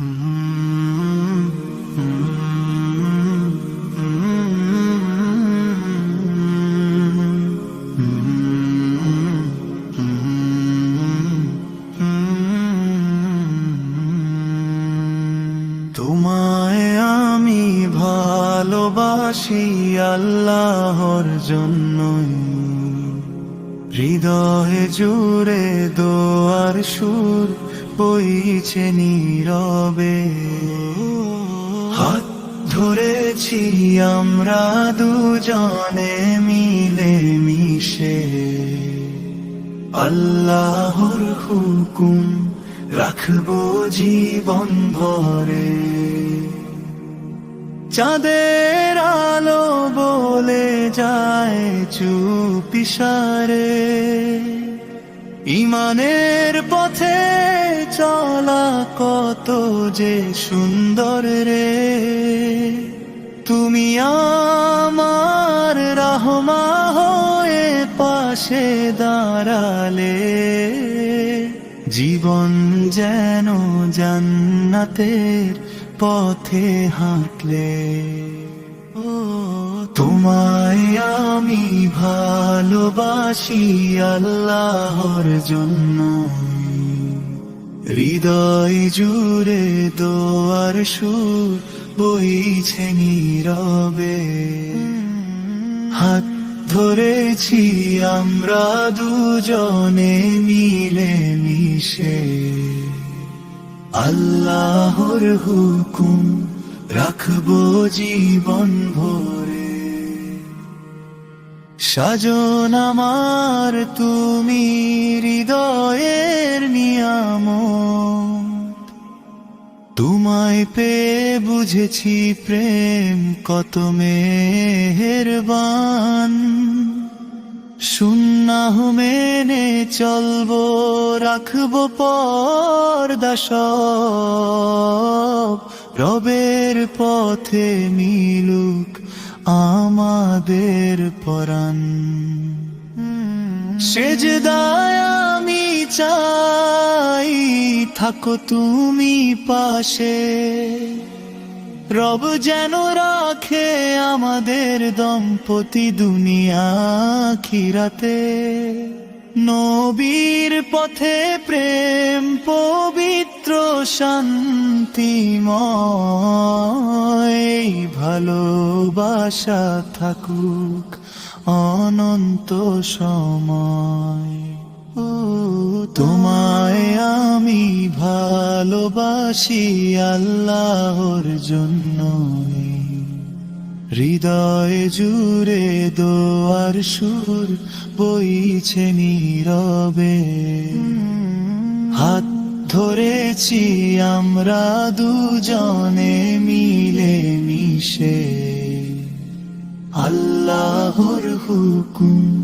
তোমায় আমি ভালোবাসি আল্লাহর জন্যই। হৃদয়ে জুড়ে দোয়ার সুর বইছে নীরবে। হাত ধরেছি আমরা দুজনে মিলে মিশে। আল্লাহর হুকুম রাখব জীবন ভরে। চাঁদের আলো বলে যায় চুপিসারে ইমানের পথে চলা কত যে সুন্দর রে। তুমি আমার রহমা হয়ে পাশে দাঁড়ালে। জীবন যেন জান্নাতের পথে হাঁটলে। ও, তোমায় আমি ভালোবাসি আল্লাহর জন্য। হৃদয় জুড়ে দোয়ার সুর বইছে নীরবে। হাত ধরেছি আমরা দুজনে মিলে মিশে। আল্লাহর হুকুম রাখব জীবন ভরে। সাজন আমার, তুমি হৃদয়ের নিয়াম তোমায় পেয়ে বুঝেছি প্রেম কত মেহেরবান। সুন্নাহ মেনে চলবো রাখব পর্দা সব। রবের পথে মিলুক আমাদের পরাণ। সেজদায় চাই থাকো তুমি পাশে। রব যেন রাখে আমাদের দম্পতি দুনিয়া খিরাতে নবীর পথে প্রেম, পবিত্র শান্তিময় ভালোবাসা থাকুক অনন্ত সময়। তোমায় আমি ভালোবাসি আল্লাহর জন্য হৃদয় জুড়ে দোয়ার সুর বইছে নীরবে। হাত ধরেছি আমরা দুজনে মিলে মিশে। আল্লাহর হুকুম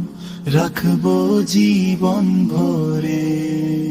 রাখব জীবন ভরে।